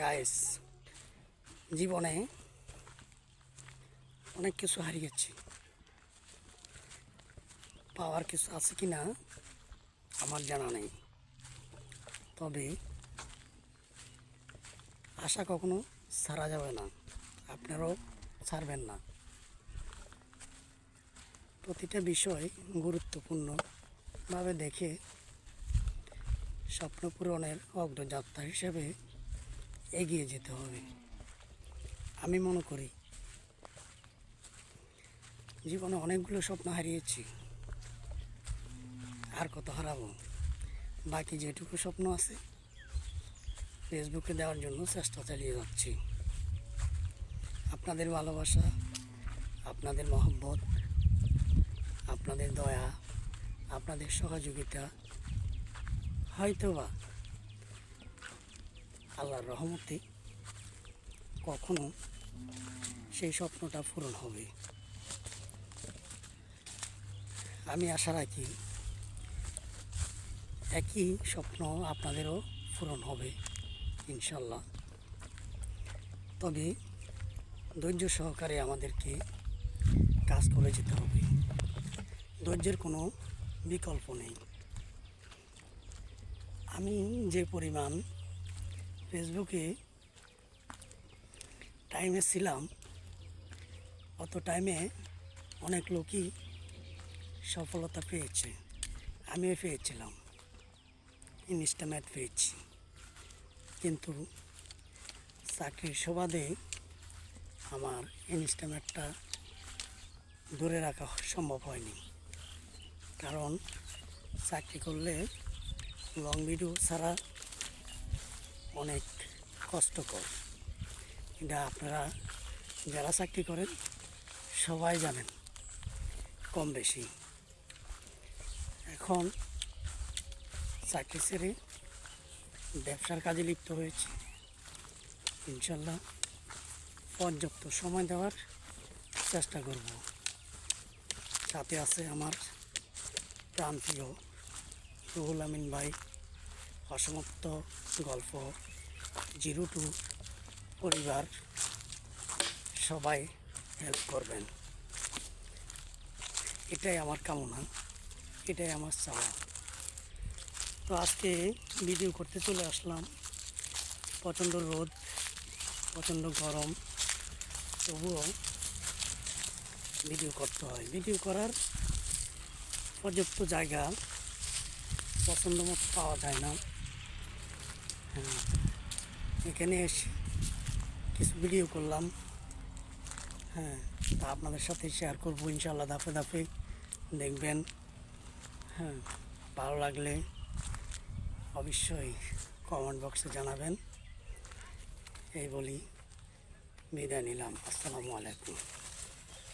Guys জীবনে অনেক কিছু হারিয়েছি পাওয়ার কিছু আছে কি না আমার জানা নেই। তবে আশা কখনো ছাড়া যাবে না, আপনারাও ছাড়বেন না। প্রতিটা বিষয় গুরুত্বপূর্ণভাবে দেখে স্বপ্ন পূরণের অগ্রযাত্রা হিসেবে এগিয়ে যেতে হবে। আমি মনে করি, জীবনে অনেকগুলো স্বপ্ন হারিয়েছি, আর কত হারাবো? বাকি যেটুকু স্বপ্ন আছে, ফেসবুকে দেওয়ার জন্য চেষ্টা চালিয়ে যাচ্ছি। আপনাদের ভালোবাসা, আপনাদের মহব্বত, আপনাদের দয়া, আপনাদের সহযোগিতা, হয়তোবা আল্লাহর রহমতে কখনো সেই স্বপ্নটা পূরণ হবে। আমি আশা রাখি একই স্বপ্ন আপনাদেরও পূরণ হবে ইনশাল্লাহ তবে ধৈর্য সহকারে আমাদেরকে কাজ করে যেতে হবে। ধৈর্যের কোনো বিকল্প নেই। আমি যে পরিমাণ ফেসবুকে টাইমে ছিলাম অত টাইমে অনেক লোকই সফলতা পেয়েছে। আমিও পেয়েছিলাম। ইনস্টামেট পেয়েছি। কিন্তু চাকরির সুবাদে আমার ইনস্টামেটটা দূরে রাখা সম্ভব হয়নি। কারণ চাকরি করলে লং ভিডিও ছাড়া অনেক কষ্টকর। এটা আপনারা যারা চাকরি করেন, সবাই জানেন, কম বেশি। এখন চাকরি ছেড়ে ব্যবসার কাজে লিপ্ত হয়েছি। ইনশাল্লাহ পর্যাপ্ত সময় দেওয়ার চেষ্টা করব। সাথে আছে আমার প্রাণপ্রিয় রুহুল আমিন ভাই। অসমাপ্ত গল্প, জিরো টু পরিবার, সবাই হেল্প করবেন। এটাই আমার কামনা, এটাই আমার চাওয়া। তো আজকে ভিডিও করতে চলে আসলাম। প্রচণ্ড রোদ, প্রচণ্ড গরম, তবুও ভিডিও করতে হয়। ভিডিও করার পর্যাপ্ত জায়গা, পছন্দ মতো পাওয়া যায় না। হ্যাঁ। এখানে এসে কিছু ভিডিও করলাম। হ্যাঁ তা আপনাদের সাথে শেয়ার করব ইনশাল্লাহ ধাপে ধাপে। দেখবেন হ্যাঁ ভালো লাগলে অবশ্যই কমেন্ট বক্সে জানাবেন। এই বলি বিদায় নিলাম। আসসালামু আলাইকুম।